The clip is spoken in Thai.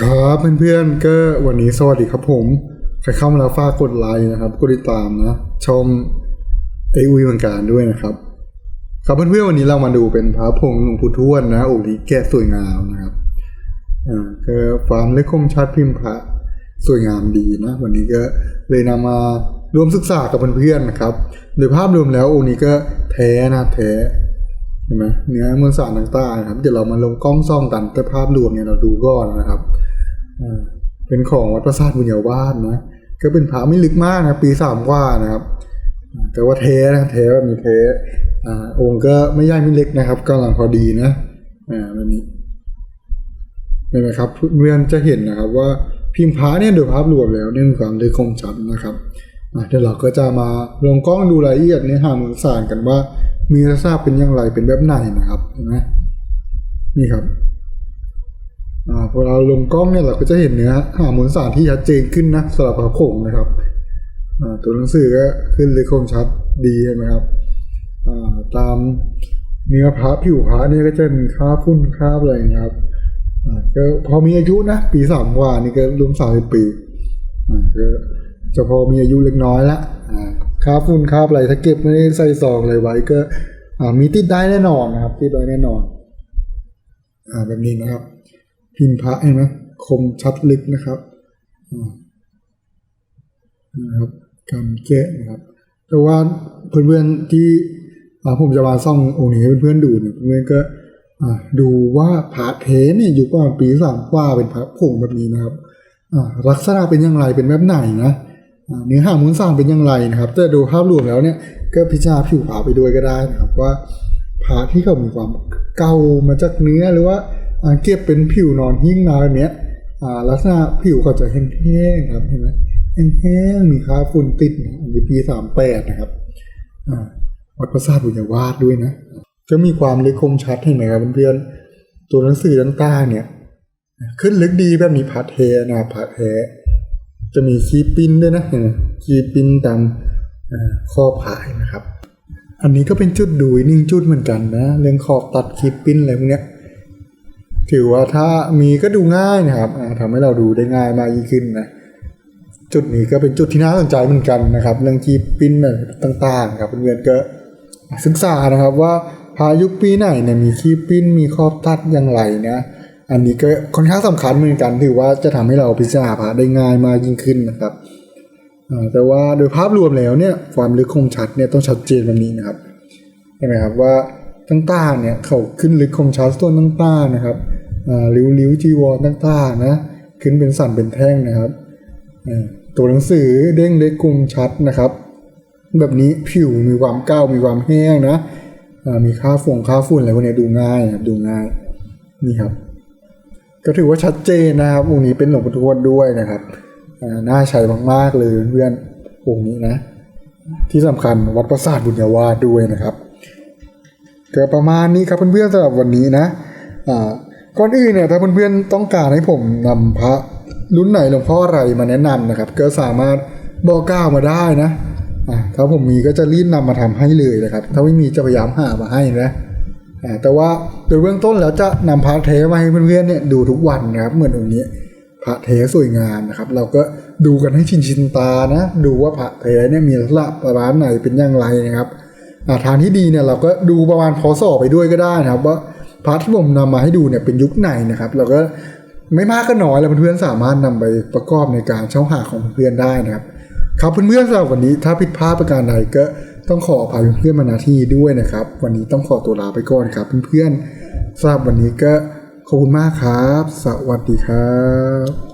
ครับเพื่อนๆก็วันนี้สวัสดีครับผม ใครเข้ามาแล้วฝากกดไลค์นะครับกดติดตามนะช่องเอวีเหมือนกันด้วยนะครับ ครับเพื่อนๆวันนี้เรามาดูเป็นพระผงหลวงปู่ทวดนะองค์ที่แกะสวยงามนะครับอ่าก็ความเล็กคมชัดพิมพ์พระสวยงามดีนะ วันนี้ก็เลยนำมารวมศึกษากับเพื่อนๆนะครับ โดยภาพรวมแล้วองค์นี้ก็แท้นะแท้ เห็นไหมเนื้อมวลสารต่างๆนะครับ เดี๋ยวเรามาลงกล้องซ่องกันแต่ภาพรวมเนี่ยเราดูก่อนนะครับเป็นของวัดประสาทบุญญาวาสนะก็เป็นพระไม่ลึกมากนะปีสามกว่านะครับ แต่ว่าเทนะเทมีเทอ่าองค์ก็ไม่ใหญ่ไม่เล็กนะครับกำลังพอดีนะอ่าแบบนี้เห็นไหมครับเพื่อนจะเห็นนะครับว่าพิมพ์พระเนี่ยโดยภาพรวมแล้วเนี่ยมีความลึกคมชัดนะครับเดี๋ยวเราก็จะมาลงกล้องดูรายละเอียดเนื้อหามือสารกันว่า มีลักษณะเป็นอย่างไรเป็นแบบไหนนะครับเห็นไหมนี่ครับอ่าพอเราลงกล้องเนี่ยเราก็จะเห็นเนื้อหามูลสารที่ชัดเจนขึ้นนะสำหรับพระผงนะครับอ่าตัวหนังสือก็ขึ้นเลยคมชัดดีใช่ไหมครับอ่าตามเนื้อพระผิวพระเนี่ยก็จะมีค่าฝุ่นค่าอะไรนะครับอ่าก็พอมีอายุนะปีสามว่านี่ก็รวมสามปีอ่าก็จะพอมีอายุเล็กน้อยละอ่า ค่าฝุ่นค่าอะไรถ้าเก็บไม่ได้ใส่ซองอะไรไว้ก็มีติดได้แน่นอนนะครับ ติดได้แน่นอน อ่าแบบนี้นะครับ พิมพ์พระเห็นไหมคมชัดลึกนะครับนะครับการแกะนะครับ แต่ว่าเพื่อนๆที่ผมจะมาซ่ององค์นี้เพื่อนๆดูเนี่ยเพื่อนๆก็ดูว่าพระเทเนี่ยอยู่ประมาณปีสามกว่าเป็นพระผงแบบนี้นะครับลักษณะเป็นอย่างไรเป็นแบบไหนนะ เนื้อหามูลสารเป็นอย่างไรนะครับแต่ดูภาพรวมแล้วเนี่ยก็พิจารณาผิวผาไปด้วยก็ได้นะครับว่าผาที่เขามีความเก่ามาจากเนื้อหรือว่าเก็บเป็นผิวนอนหิ้งมาแบบเนี้ยลักษณะผิวเขาจะแห้งๆครับเห็นไหมแห้งๆมีค่าฝุ่นติดอันนี้ปีสามแปดนะครับวัดประสาทบุญญาวาสด้วยนะจะมีความลึกคมชัดเห็นไหมครับเพื่อนๆตัวหนังสือต่างๆเนี่ย ขึ้นลึกดีแบบนี้พัดเทนะครับพัดเท จะมีคีปิ้นด้วยนะคีปิ้นตามข้อผายนะครับ อันนี้ก็เป็นจุดดูนึ่งจุดเหมือนกันนะ เรื่องขอบตัดคีปิ้นอะไรพวกเนี้ยถือว่าถ้ามีก็ดูง่ายนะครับอ่าทำให้เราดูได้ง่ายมากยิ่งขึ้นนะจุดนี้ก็เป็นจุดที่น่าสนใจเหมือนกันนะครับ เรื่องคีปิ้นอะไรต่างๆครับเพื่อนๆก็ศึกษานะครับว่าพายุคปีไหนเนี่ยมีคีปิ้นมีขอบตัดอย่างไรนะ อันนี้ก็ค่อนข้างสำคัญเหมือนกันถือว่าจะทำให้เราพิจารณาพระได้ง่ายมากยิ่งขึ้นนะครับแต่ว่าโดยภาพรวมแล้วเนี่ยความลึกคมชัดเนี่ยต้องชัดเจนแบบนี้นะครับเห็นไหมครับว่าต่างๆเนี่ยเขาขึ้นลึกคมชัดส่วนต่างๆนะครับริ้วริ้วจีวรต่างๆนะขึ้นเป็นสันเป็นแท่งนะครับตัวหนังสือเด้งเล็กคมชัดนะครับ แบบนี้ผิวมีความก้าวมีความแห้งนะมีค่าฝงค่าฝุ่นอะไรพวกนี้ดูง่ายครับดูง่ายนี่ครับ ก็ถือว่าชัดเจนนะครับองค์นี้เป็นหลวงปู่ทวดด้วยนะครับน่าใช้มากๆเลยเพื่อนองค์นี้นะ ที่สำคัญวัดประสาทบุญญาวาสด้วยนะครับก็ประมาณนี้ครับเพื่อนๆสำหรับวันนี้นะก่อนอื่นเนี่ยถ้าเพื่อนๆต้องการให้ผมนำพระรุ่นไหนหลวงพ่ออะไรมาแนะนำนะครับ ก็สามารถบอกกล่าวมาได้นะถ้าผมมีก็จะรีบนำมาทำให้เลยนะครับ ถ้าไม่มีจะพยายามหามาให้นะ แต่ว่าโดยเบื้องต้นแล้วจะนำพระเทมาให้เพื่อนๆเนี่ยดูทุกวันนะครับ เหมือนองค์นี้พระเทสวยงามนะครับ เราก็ดูกันให้ชินชินตานะดูว่าพระเทเนี่ยมีลักษณะประมาณไหนเป็นอย่างไรนะครับอาทางที่ดีเนี่ยเราก็ดูประมาณพศไปด้วยก็ได้นะครับ ว่าพระที่ผมนำมาให้ดูเนี่ยเป็นยุคไหนนะครับ เราก็ไม่มากก็น้อยแล้วเพื่อนๆสามารถนำไปประกอบในการเช่าหาของเพื่อนได้นะครับ ครับเพื่อนๆสำหรับวันนี้ถ้าผิดพลาดประการใดก็ต้องขออภัยเพื่อนๆมาณที่นี้ด้วยนะครับ วันนี้ต้องขอตัวลาไปก่อนครับเพื่อนๆสำหรับวันนี้ก็ขอบคุณมากครับ สวัสดีครับ